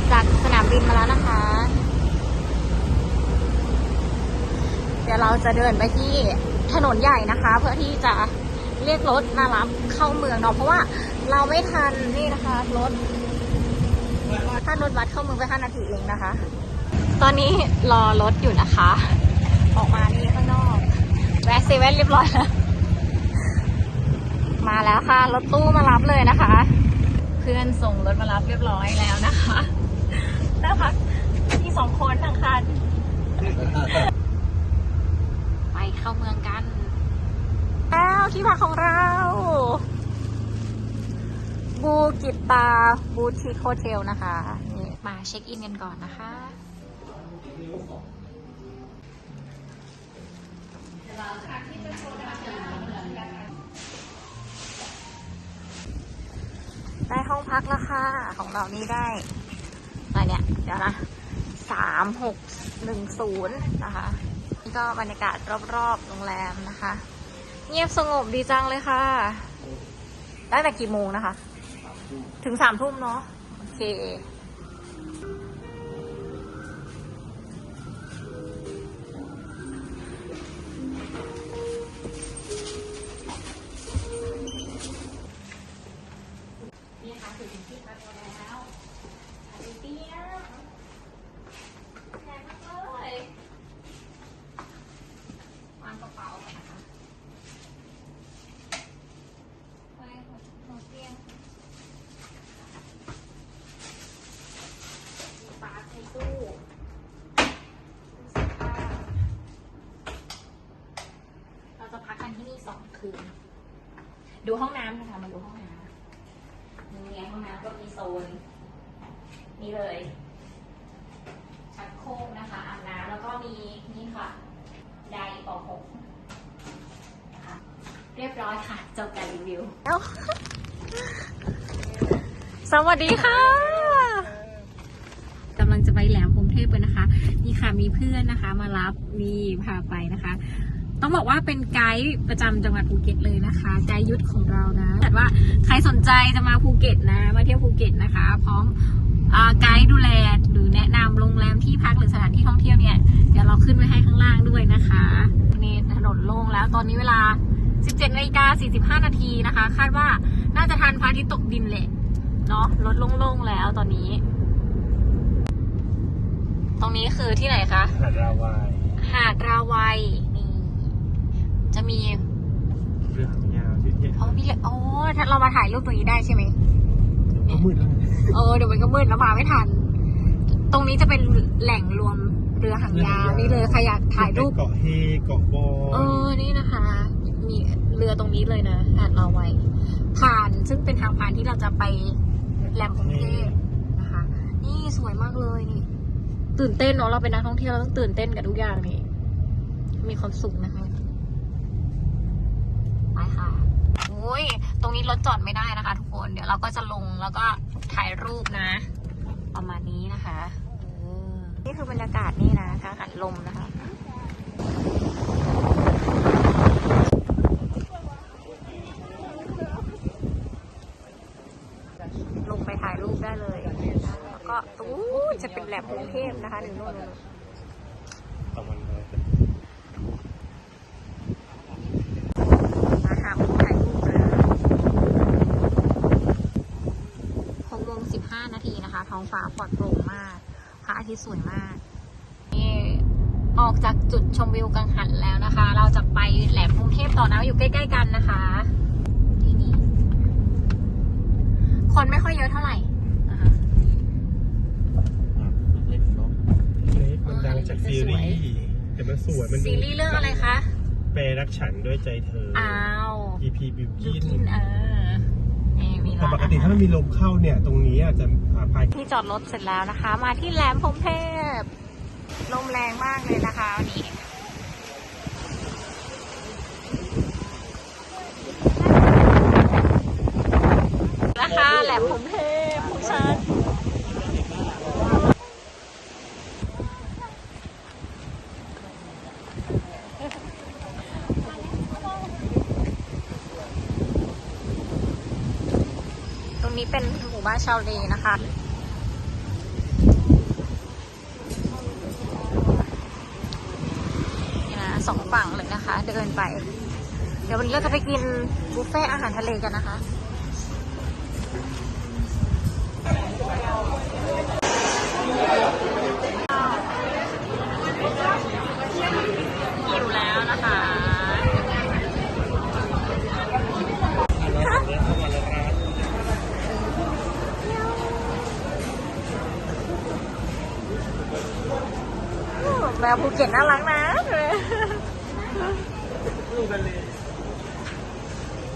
อกจากสนามบินมาแล้วนะคะ เดี๋ยวเราจะเดินไปที่ถนนใหญ่นะคะ เพื่อที่จะเรียกรถมารับเข้าเมืองเนาะเพราะว่าเราไม่ทันนี่นะคะรถถ้ารถบัสเข้าเมืองไป5นาทีเองนะคะ ตอนนี้รอรถอยู่นะคะ ออกมานี่ข้างนอก แวะเซเว่นเรียบร้อยแล้ว มาแล้วค่ะ รถตู้มารับเลยนะคะ พื่อนส่งรถมารับเรียบร้อยแล้วนะคะน่าพักที่สองคนทางคัน ไปเข้าเมืองกันแล้วที่พักของเรา บูกิตาบูติคโฮเทลนะคะนี่มาเช็คอินกันก่อนนะคะได้ห้อ พักแล้วค่ะ ของเรานี่ได้อะไรเนี่ย เดี๋ยวนะสามหกหนึ่งศูนย์นะคะนี่ก็บรรยากาศรอบๆโรงแรมนะคะ เงียบสงบดีจังเลยค่ะได้แต่กี่โมงนะคะ ถึงสามทุ่มเนาะโอเค ดูห้องน้ำนะคะมาดูห้องน้ำนี่ไงห้องน้ำก็มีโซน นี่เลย ชักโครกนะคะอาบน้ำแล้วก็มีนี่ค่ะ ไดร์ปอกผมนะคะเรียบร้อยค่ะ จบการรีวิวแล้วสวัสดีค่ะกำลังจะไปแหลมพรหมเทพกันนะคะ นี่ค่ะมีเพื่อนนะคะ มารับนี่พาไปนะคะ ต้องบอกว่าเป็นไกด์ประจำจังหวัดภูเก็ตเลยนะคะ ไกด์ยุทธของเรานะแต่ว่าใครสนใจจะมาภูเก็ตนะ มาเที่ยวภูเก็ตนะคะ พร้อมอาไกด์ดูแลหรือแนะนำโรงแรมที่พักหรือสถานที่ท่องเที่ยวเนี่ย เดี๋ยวเราขึ้นไว้ให้ข้างล่างด้วยนะคะนี่ถนนโล่งแล้วตอนนี้เวลา 17นาฬิกา45 นาทีนะคะ คาดว่าน่าจะทันพระอาทิตย์ตกดินแหละเนาะรถโล่งๆแล้วตอนนี้ ตรงนี้คือที่ไหนคะ หาดราวาย หาดราวัยนี่ จะมีเรือหางยาวชื่อเย็นอ๋อพี่อ๋อถ้าเรามาถ่ายรูปตรงนี้ได้ใช่ไหมก็มืดแล้วไงเออเดี๋ยวมันก็มืดแล้วมาไม่ทัน ตรงนี้จะเป็นแหล่งรวมเรือหางยาวนี่เลยใครอยากถ่ายรูป เกาะเฮเกาะบอเออ นี่นะคะ มีเรือตรงนี้เลยนะหาดราวัยผ่านซึ่งเป็นทางผ่านที่เราจะไปแหลมพรหมเทพนะคะ นี่สวยมากเลยนี่ ตื่นเต้นเนาะเราเป็นนักท่องเที่ยวเราต้องตื่นเต้นกับทุกอย่างนี่ มีความสุขนะคะ ไปค่ะโอ้ยตรงนี้รถจอดไม่ได้นะคะ ทุกคน เดี๋ยวเราก็จะลงแล้วก็ถ่ายรูปนะ ประมาณนี้นะคะนี่คือบรรยากาศนี่นะทางหันลมนะคะลงไปถ่ายรูปได้เลย แล้วก็ตู้จะเป็นแหลมกรุงเทพนะคะหนึ่งนู่นนู่น ตะวันเลย มาหามุมถ่ายรูปนะหกโมงสิบห้านาทีนะคะ ท้ องฟ้าปลอดโปร่งมาก พระอาทิตย์สวยมากนี่ออกจากจุดชมวิวกังหันแล้วนะคะ เราจะไปแหลมกรุงเทพต่อนะอยู่ใกล้ ๆ กันนะคะที่นี่คนไม่ค่อยเยอะเท่าไหร่นะคะเล็กเนาะเล็กมันดังจากซีรีส์แต่มันสวยมันดูซีรีส์เรื่องอะไรคะแปรรักฉันด้วยใจเธออ้าว EP บิวยูกินกินเออ นี่มีแต่ร้านปกติถ้ามันมีลมเข้าเนี่ย ตรงนี้อาจจะพายที่จอดรถเสร็จแล้วนะคะ มาที่แหลมพรหมเทพลมแรงมากเลยนะคะวันนี้ ตรงนี้เป็นหมู่บ้านชาวเลนะคะ นี่นะสองฝั่งเลยนะคะ เดินไป เดี๋ยววันนี้เราจะไปกินบุฟเฟ่อาหารทะเลกันนะคะ แมวภูเก็ตน่ารักนะลูกทะเล